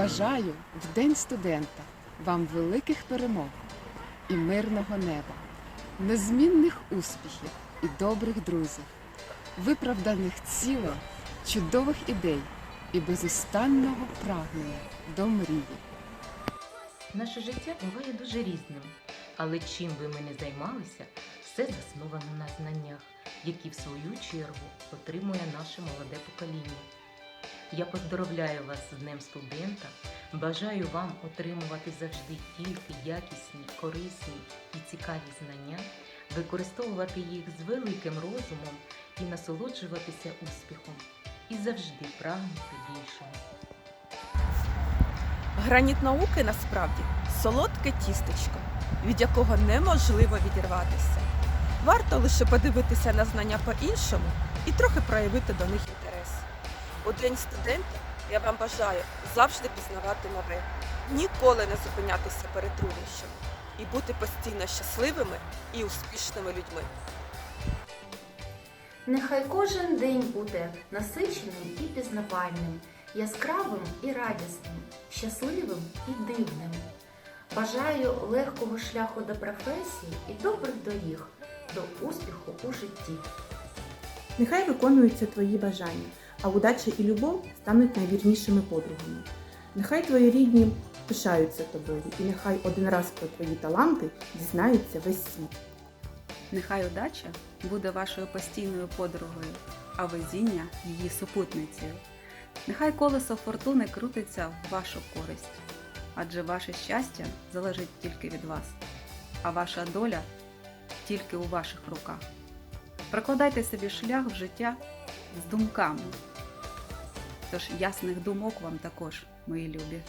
Бажаю в День студента вам великих перемог і мирного неба, незмінних успіхів і добрих друзів, виправданих цілей, чудових ідей і безустанного прагнення до мрії. Наше життя буває дуже різним, але чим би ми не займалися, все засновано на знаннях, які в свою чергу отримує наше молоде покоління. Я поздоровляю вас з Днем студента, бажаю вам отримувати завжди тільки якісні, корисні і цікаві знання, використовувати їх з великим розумом і насолоджуватися успіхом, і завжди прагнути більшого. Граніт науки насправді солодке тістечко, від якого неможливо відірватися. Варто лише подивитися на знання по-іншому і трохи проявити до них інтерес. У День студента я вам бажаю завжди пізнавати нове, ніколи не зупинятися перед труднощами і бути постійно щасливими і успішними людьми. Нехай кожен день буде насиченим і пізнавальним, яскравим і радісним, щасливим і дивним. Бажаю легкого шляху до професії і добрих доріг до успіху у житті. Нехай виконуються твої бажання, а удача і любов стануть найвірнішими подругами. Нехай твої рідні пишаються тобою, і нехай один раз про твої таланти дізнається весь світ. Нехай удача буде вашою постійною подругою, а везіння її супутницею. Нехай колесо фортуни крутиться в вашу користь, адже ваше щастя залежить тільки від вас, а ваша доля тільки у ваших руках. Прокладайте собі шлях в життя з думками. Тож ясних думок вам також, мої любі.